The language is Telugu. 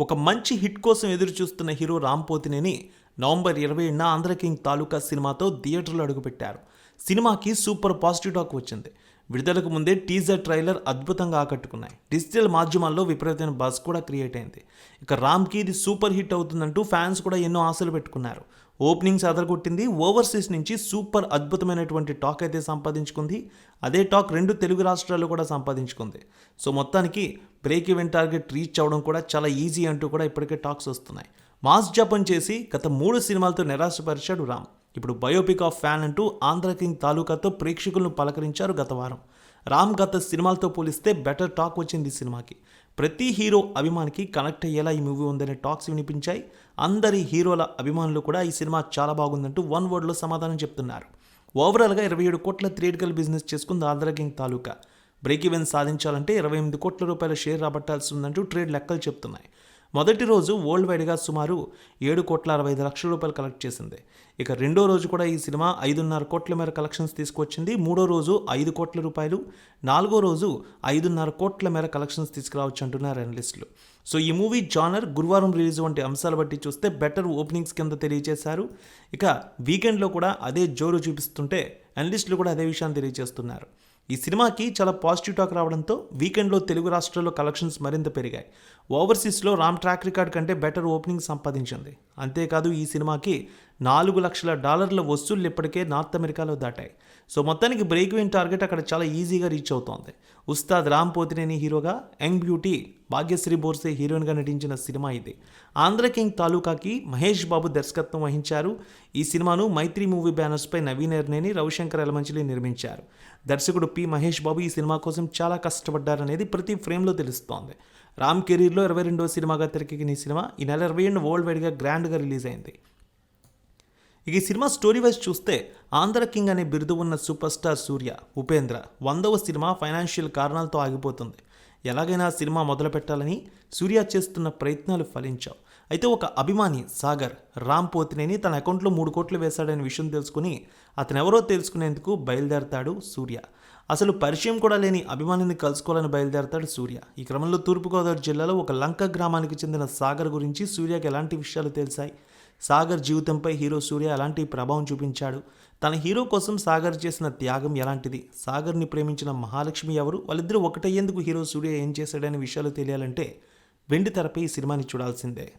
ఒక మంచి హిట్ కోసం ఎదురు చూస్తున్న హీరో రామ్ పోతినేని నవంబర్ ఇరవై ఏడున ఆంధ్ర కింగ్ తాలూకా సినిమాతో థియేటర్లో అడుగుపెట్టారు. సినిమాకి సూపర్ పాజిటివ్ టాక్ వచ్చింది. విడుదలకు ముందే టీజర్ ట్రైలర్ అద్భుతంగా ఆకట్టుకున్నాయి. డిజిటల్ మాధ్యమాల్లో విపరీతమైన బస్ కూడా క్రియేట్ అయింది. ఇక రామ్కి ఇది సూపర్ హిట్ అవుతుందంటూ ఫ్యాన్స్ కూడా ఎన్నో ఆశలు పెట్టుకున్నారు. ఓపెనింగ్స్ అదరగొట్టింది ఓవర్సీస్ నుంచి సూపర్ అద్భుతమైనటువంటి టాక్ అయితే సంపాదించుకుంది. అదే టాక్ రెండు తెలుగు రాష్ట్రాల్లో కూడా సంపాదించుకుంది. సో మొత్తానికి బ్రేక్ ఈవెన్ టార్గెట్ రీచ్ అవ్వడం కూడా చాలా ఈజీ అంటూ కూడా ఇప్పటికే టాక్స్ వస్తున్నాయి. మాస్ జపం చేసి గత మూడు సినిమాలతో నిరాశపరిచాడు రామ్. ఇప్పుడు బయోపిక్ ఆఫ్ ఫ్యాన్ అంటూ ఆంధ్రకింగ్ తాలూకాతో ప్రేక్షకులను పలకరించారు గత వారం. రామ్ గత సినిమాలతో పోలిస్తే బెటర్ టాక్ వచ్చింది ఈ సినిమాకి. ప్రతి హీరో అభిమానికి కనెక్ట్ అయ్యేలా ఈ మూవీ ఉందనే టాక్స్ వినిపించాయి. అందరి హీరోల అభిమానులు కూడా ఈ సినిమా చాలా బాగుందంటూ వన్ వర్డ్లో సమాధానం చెప్తున్నారు. ఓవరాల్గా ఇరవై ఏడు కోట్ల థియేటికల్ బిజినెస్ చేసుకుంది ఆంధ్రకింగ్ తాలూకా. బ్రేక్ ఈవెన్ సాధించాలంటే ఇరవై ఎనిమిది కోట్ల రూపాయల షేర్ రాబట్టాల్సి ఉందంటూ ట్రేడ్ లెక్కలు చెప్తున్నాయి. మొదటి రోజు వరల్డ్ వైడ్గా సుమారు ఏడు కోట్ల అరవై ఐదు లక్షల రూపాయలు కలెక్ట్ చేసింది. ఇక రెండో రోజు కూడా ఈ సినిమా ఐదున్నర కోట్ల మేర కలెక్షన్స్ తీసుకొచ్చింది మూడో రోజు ఐదు కోట్ల రూపాయలు నాలుగో రోజు ఐదున్నర కోట్ల మేర కలెక్షన్స్ తీసుకురావచ్చు అంటున్నారు అనలిస్టులు సో ఈ మూవీ జానర్ గురువారం రిలీజ్ వంటి అంశాలు బట్టి చూస్తే బెటర్ ఓపెనింగ్స్ కింద తెలియజేశారు ఇక వీకెండ్లో కూడా అదే జోరు చూపిస్తుంటే అనలిస్టులు కూడా అదే విషయాన్ని తెలియజేస్తున్నారు ఈ సినిమాకి చాలా పాజిటివ్ టాక్ రావడంతో వీకెండ్లో తెలుగు రాష్ట్రాల్లో కలెక్షన్స్ మరింత పెరిగాయి. ఓవర్సీస్లో రామ్ ట్రాక్ రికార్డ్ కంటే బెటర్ ఓపెనింగ్ సంపాదించింది. అంతేకాదు ఈ సినిమాకి నాలుగు లక్షల డాలర్ల వస్తువులు ఇప్పటికే నార్త్ అమెరికాలో దాటాయి. సో మొత్తానికి బ్రేక్ విన్ టార్గెట్ అక్కడ చాలా ఈజీగా రీచ్ అవుతోంది. ఉస్తాద్ రామ్ పోతినేని హీరోగా యంగ్ బ్యూటీ భాగ్యశ్రీ బోర్సే హీరోయిన్గా నటించిన సినిమా ఇది. ఆంధ్ర కింగ్ తాలూకాకి మహేష్ బాబు దర్శకత్వం వహించారు. ఈ సినిమాను మైత్రి మూవీ బ్యానర్స్పై నవీన్ ఎర్నేని రవిశంకర్ ఎలమంచిలి నిర్మించారు. దర్శకుడు పి మహేష్ బాబు ఈ సినిమా కోసం చాలా కష్టపడ్డారనేది ప్రతి ఫ్రేమ్లో తెలుస్తోంది. రామ్ కెరీర్లో ఇరవై రెండవ సినిమాగా తెరకెక్కిన ఈ సినిమా ఈ నెల ఇరవై ఏడు వరల్డ్ వైడ్గా గ్రాండ్గా రిలీజ్ అయింది. ఇక ఈ సినిమా స్టోరీ వైజ్ చూస్తే ఆంధ్ర కింగ్ అనే బిరుదు ఉన్న సూపర్ స్టార్ సూర్య ఉపేంద్ర వందవ సినిమా ఫైనాన్షియల్ కారణాలతో ఆగిపోతుంది. ఎలాగైనా సినిమా మొదలు పెట్టాలని సూర్య చేస్తున్న ప్రయత్నాలు ఫలించావు. అయితే ఒక అభిమాని సాగర్ రామ్ పోతినేని తన అకౌంట్లో మూడు కోట్లు వేశాడనే విషయం తెలుసుకుని అతను ఎవరో తెలుసుకునేందుకు బయలుదేరతాడు సూర్య. అసలు పరిచయం కూడా లేని అభిమానిని కలుసుకోవాలని బయలుదేరతాడు సూర్య. ఈ క్రమంలో తూర్పుగోదావరి జిల్లాలో ఒక లంక గ్రామానికి చెందిన సాగర్ గురించి సూర్యకి ఎలాంటి విషయాలు తెలిసాయి? సాగర్ జీవితంపై హీరో సూర్య ఎలాంటి ప్రభావం చూపించాడు? తన హీరో కోసం సాగర్ చేసిన త్యాగం ఎలాంటిది? సాగర్ని ప్రేమించిన మహాలక్ష్మి ఎవరు? వాళ్ళిద్దరూ ఒకటయ్యేందుకు హీరో సూర్య ఏం చేశాడనే విషయాలు తెలియాలంటే వెండి తెరపై ఈ సినిమాని చూడాల్సిందే.